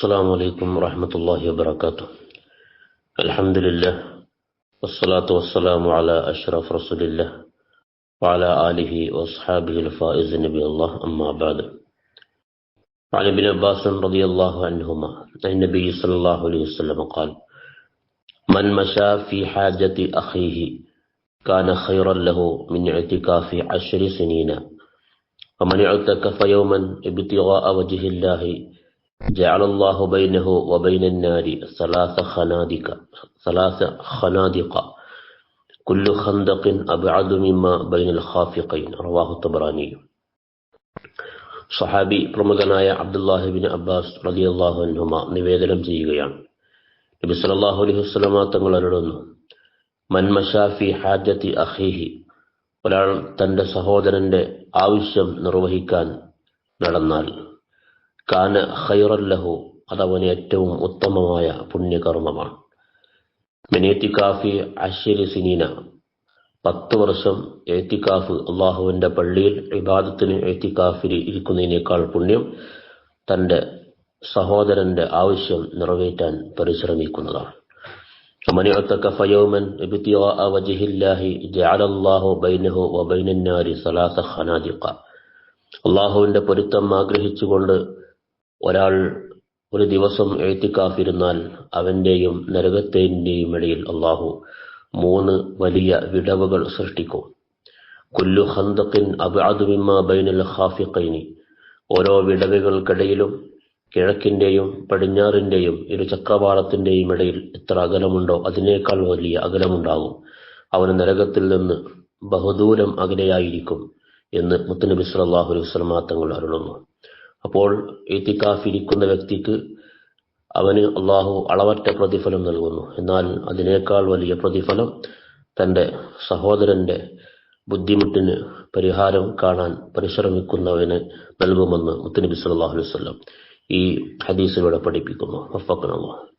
السلام عليكم ورحمة الله وبركاته. الحمد لله والصلاة والسلام على أشرف رسول الله وعلى آله وأصحابه الفائز نبي الله أما بعد. عن ابن عباس رضي الله عنهما عن النبي صلى الله عليه وسلم قال من مشى في حاجة أخيه كان خيرا له من اعتكاف عشر سنين ومن اعتكف يوما ابتغاء وجه الله جعل الله بينه وبين النار ثلاث خنادق ثلاث خنادق كل خندق أبعد مما بين الخافقين رواه الطبراني സഹാബി പ്രമുഖനായ അബ്ദുല്ലാഹിബിൻ അബ്ബാസ് റളിയല്ലാഹു അൻഹുമ നിവേദനം ചെയ്യുകയാണ് നബി സല്ലല്ലാഹു അലൈഹി വസല്ലമ തങ്ങൾ അരുളുന്നു മൻമഷാഫി ഹാജത്തി അഖീഹി ഒരാൾ തന്റെ സഹോദരന്റെ ആവശ്യം നിർവഹിക്കാൻ നടന്നാൽ കാന ഖൈറല്ലഹു അതവന് ഏറ്റവും ഉത്തമമായ പുണ്യകർമ്മമാണ് മെനേത്തിക്കാഫി അശ്വരി സിനീന പത്ത് വർഷം എഴുത്തിക്കാഫ് അള്ളാഹുവിന്റെ പള്ളിയിൽ ഇബാദത്തിന് എഴുത്തിക്കാഫിൽ ഇരിക്കുന്നതിനേക്കാൾ പുണ്യം തന്റെ സഹോദരന്റെ ആവശ്യം നിറവേറ്റാൻ പരിശ്രമിക്കുന്നതാണ് ومن اعتكف يوما ابتغاء وجه الله جعل الله بينه وبين النار ثلاث خنادق അള്ളാഹുവിന്റെ പൊരുത്തം ആഗ്രഹിച്ചുകൊണ്ട് ഒരാൾ ഒരു ദിവസം എഴുത്തിക്കാഫിരുന്നാൽ അവന്റെയും നരകത്തേന്റെയും ഇടയിൽ അള്ളാഹു മൂന്ന് വലിയ വിടവുകൾ സൃഷ്ടിക്കും. കുല്ലു ഹന്തക്കിൻ അബാദുമിമ്മ ബൈനൽ ഹാഫിഖൈനി ഓരോ വിടവുകൾക്കിടയിലും കിഴക്കിന്റെയും പടിഞ്ഞാറിന്റെയും ഇരു ചക്രവാളത്തിന്റെയും ഇടയിൽ എത്ര അകലമുണ്ടോ അതിനേക്കാൾ വലിയ അകലമുണ്ടാകും. അവന് നരകത്തിൽ നിന്ന് ബഹുദൂരം അകലെയായിരിക്കും എന്ന് മുത്തനബി സല്ലല്ലാഹു അലൈഹി വസല്ലം തങ്ങൾ അരുളുന്നു. അപ്പോൾ ഇത്തിക്കാഫിരിക്കുന്ന വ്യക്തിക്ക് അവന് അള്ളാഹു അളവറ്റ പ്രതിഫലം നൽകുന്നു. എന്നാൽ അതിനേക്കാൾ വലിയ പ്രതിഫലം തന്റെ സഹോദരന്റെ ബുദ്ധിമുട്ടിന് പരിഹാരം കാണാൻ പരിശ്രമിക്കുന്നവന് നൽകുമെന്ന് മുത്തനബി സല്ലാഹു അലൈഹി വസല്ലം ഈ ഹദീസിലൂടെ പഠിപ്പിക്കുന്നു. അല്ലാഹ്